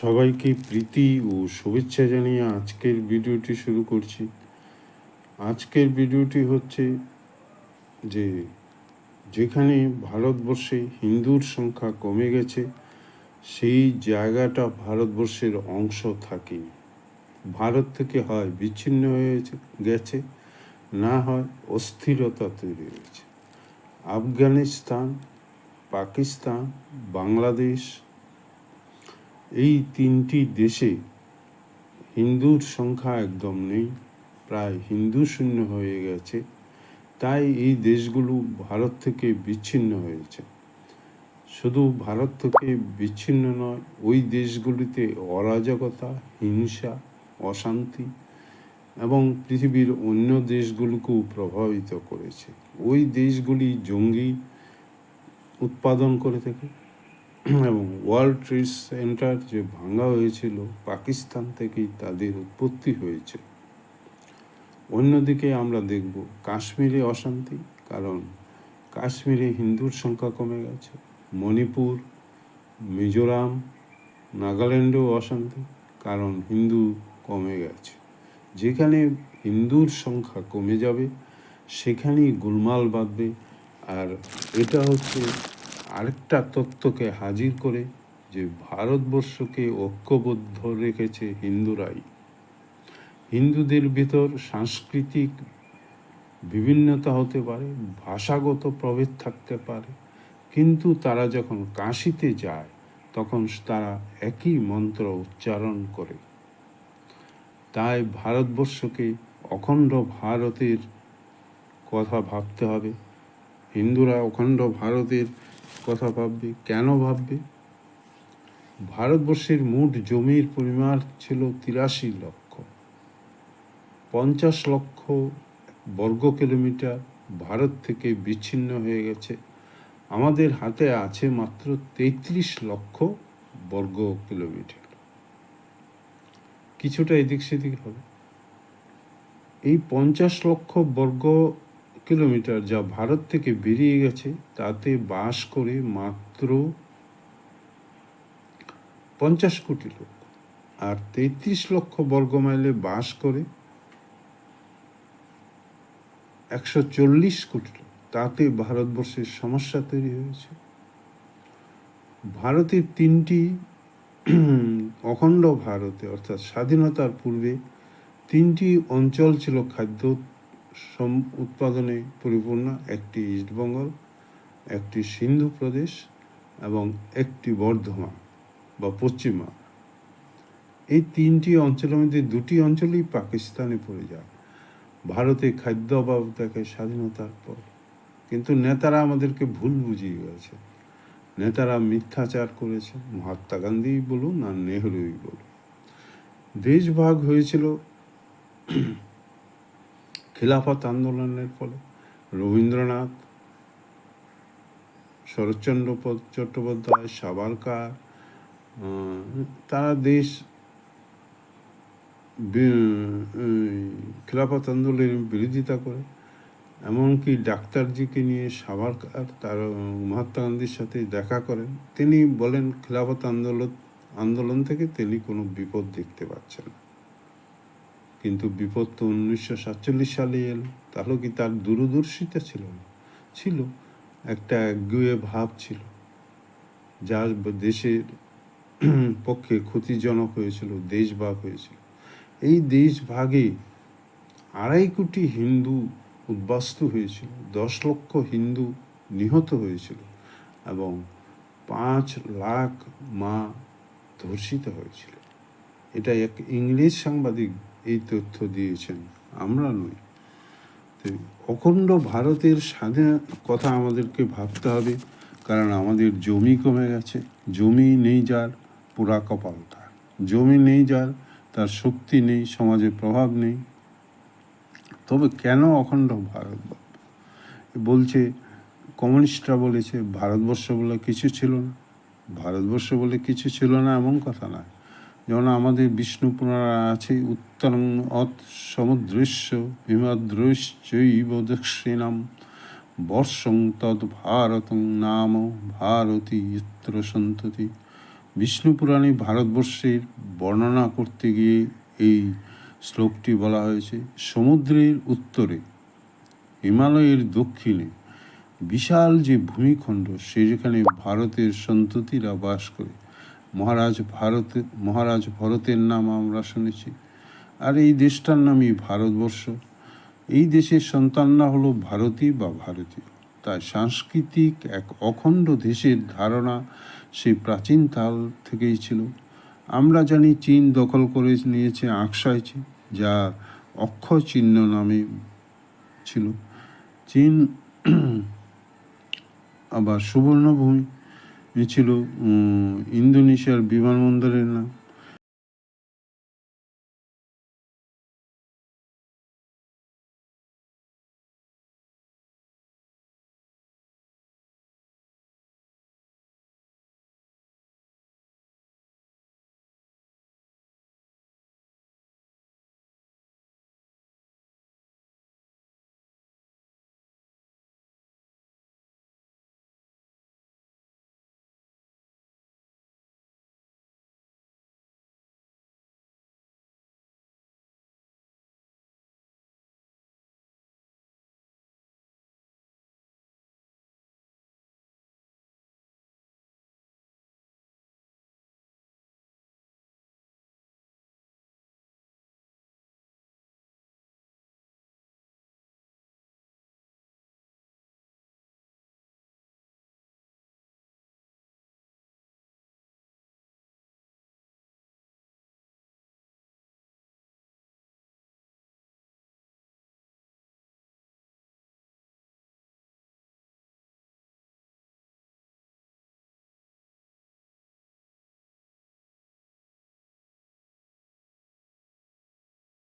সবাইকে প্রীতি ও শুভেচ্ছা জানিয়ে আজকের ভিডিওটি শুরু করছি। আজকের ভিডিওটি হচ্ছে যে যেখানে ভারতবর্ষে হিন্দুর সংখ্যা কমে গেছে, সেই জায়গাটা ভারতবর্ষের অংশ থাকেনি ভারত থেকে হয় বিচ্ছিন্ন হয়েছে গেছে, না হয় অস্থিরতা তৈরি হয়েছে। আফগানিস্তান, পাকিস্তান, বাংলাদেশ এই তিনটি দেশে হিন্দুর সংখ্যা একদম নেই, প্রায় হিন্দু শূন্য হয়ে গেছে। তাই এই দেশগুলো ভারত থেকে বিচ্ছিন্ন হয়েছে। শুধু ভারত থেকে বিচ্ছিন্ন নয়, ওই দেশগুলিতে অরাজকতা, হিংসা, অশান্তি এবং পৃথিবীর অন্য দেশগুলোকেও প্রভাবিত করেছে। ওই দেশগুলি জঙ্গি উৎপাদন করে থাকে। এবং ওয়ার্ল্ড ট্রেড সেন্টার যে ভাঙা হয়েছিল, পাকিস্তান থেকেই তাদের উৎপত্তি হয়েছে অন্যদিকে আমরা দেখব কাশ্মীরে অশান্তি, কারণ কাশ্মীরে হিন্দুর সংখ্যা কমে গেছে, মণিপুর, মিজোরাম, নাগাল্যান্ডেও অশান্তি, কারণ হিন্দু কমে গেছে। যেখানে হিন্দুর সংখ্যা কমে যাবে, সেখানেই গোলমাল বাঁধবে, আর এটা হচ্ছে আরেকটা তত্ত্বকে হাজির করে যে ভারতবর্ষকে ঐক্যবদ্ধ রেখেছে হিন্দুরাই। হিন্দুদের ভিতর সাংস্কৃতিক বিভিন্নতা হতে পারে, ভাষাগত প্রভেদ থাকতে পারে, কিন্তু তারা যখন কাশিতে যায়, তখন তারা একই মন্ত্র উচ্চারণ করে। তাই ভারতবর্ষকে অখণ্ড ভারতের কথা ভাবতে হবে। হিন্দুরা অখণ্ড ভারতের কথা ভাববে? কেন ভাববে? ভারতবর্ষের মোট জমির পরিমাণ ছিল তিরাশি লক্ষ। পঞ্চাশ লক্ষ বর্গ কিলোমিটার ভারত থেকে বিচ্ছিন্ন হয়ে গেছে। আমাদের হাতে আছে মাত্র তেত্রিশ লক্ষ বর্গ কিলোমিটার। কিছুটা এদিক সেদিক হবে। এই পঞ্চাশ লক্ষ বর্গ কিলোমিটার যা ভারত থেকে বেরিয়ে গেছে, তাতে বাস করে মাত্র পঞ্চাশ কোটি লোক আর তেত্রিশ লক্ষ বর্গ মাইলে বাস করে একশো চল্লিশ কোটি লোক। তাতে ভারতবর্ষের সমস্যা তৈরি হয়েছে। ভারতের তিনটি অখণ্ড ভারতে, অর্থাৎ স্বাধীনতার পূর্বে তিনটি অঞ্চল ছিল খাদ্য সম- উৎপাদনে পরিপূর্ণ একটি ইস্টবেঙ্গল একটি সিন্ধু প্রদেশ এবং একটি বর্ধমান বা পশ্চিমা। এই তিনটি অঞ্চলের মধ্যে দুটি অঞ্চলই পাকিস্তানে পড়ে যায়। ভারতে খাদ্য অভাব দেখে স্বাধীনতার পর। কিন্তু নেতারা আমাদেরকে ভুল বুঝিয়ে গেছে। নেতারা মিথ্যাচার করেছে। মহাত্মা গান্ধী বলুন আর নেহরুই বলুন। দেশ ভাগ হয়েছিল খিলাফত আন্দোলনের ফলে রবীন্দ্রনাথ, শরৎচন্দ্র চট্টোপাধ্যায় সাবারকার তারা দেশ খিলাফত আন্দোলনের বিরোধিতা করে। এমনকি ডাক্তারজিকে নিয়ে সাভারকার তার মহাত্মা গান্ধীর সাথে দেখা করেন। তিনি বলেন, খিলাফত আন্দোলন আন্দোলন থেকে তিনি কোনো বিপদ দেখতে পাচ্ছেন না। কিন্তু বিপদ তো উনিশশো সাতচল্লিশ সালে এলো, তাহলে কি তার দূরদর্শিতা ছিল না? ছিল, একটা একগুয়ে ভাব ছিল যা দেশের পক্ষে ক্ষতিজনক হয়েছিল, দেশভাগ হয়েছিল। এই দেশভাগে আড়াই কোটি হিন্দু উদ্বাস্তু হয়েছিল, দশ লক্ষ হিন্দু নিহত হয়েছিল এবং পাঁচ লাখ মা ধর্ষিত হয়েছিল। এটা এক ইংরেজ সাংবাদিক এই তথ্য দিয়েছেন। আমরা নই। অখণ্ড ভারতের স্বাধীন কথা আমাদেরকে ভাবতে হবে, কারণ আমাদের জমি কমে গেছে। জমি নেই যার, পুরা কপাল তার। জমি নেই যার, তার শক্তি নেই, সমাজে প্রভাব নেই। তবে কেন অখণ্ড ভারত? বলছে, কমিউনিস্টরা বলেছে, ভারতবর্ষ বলে কিছু ছিল না। ভারতবর্ষ বলে কিছু ছিল না, এমন কথা নয়। যেমন আমাদের বিষ্ণু পুরাণ আছে, উত্তর অত সমুদ্রস্য হিমাদ্রশ্চৈব দক্ষিণাম। বর্ষং তদ ভারতং নাম ভারতী ইত্র সন্ততি। বিষ্ণু পুরাণে ভারতবর্ষের বর্ণনা করতে গিয়ে এই শ্লোকটি বলা হয়েছে, সমুদ্রের উত্তরে, হিমালয়ের দক্ষিণে, বিশাল যে ভূমিখণ্ড সেখানে ভারতের সন্ততিরা বাস করে মহারাজ ভারত, মহারাজ ভরতের নাম আমরা শুনেছি। আর এই দেশটার নামই ভারতবর্ষ। এই দেশের সন্তানরা হলো ভারতী বা ভারতীয় তাই সাংস্কৃতিক এক অখণ্ড দেশের ধারণা সেই প্রাচীন কাল থেকেই ছিল। আমরা জানি চীন দখল করে নিয়েছে আকসাই চীন, যা অক্ষয় চিহ্ন নামে ছিল। চীন আবার সুবর্ণভূমি ছিল ইন্দোনেশিয়ার বিমানবন্দরের নাম।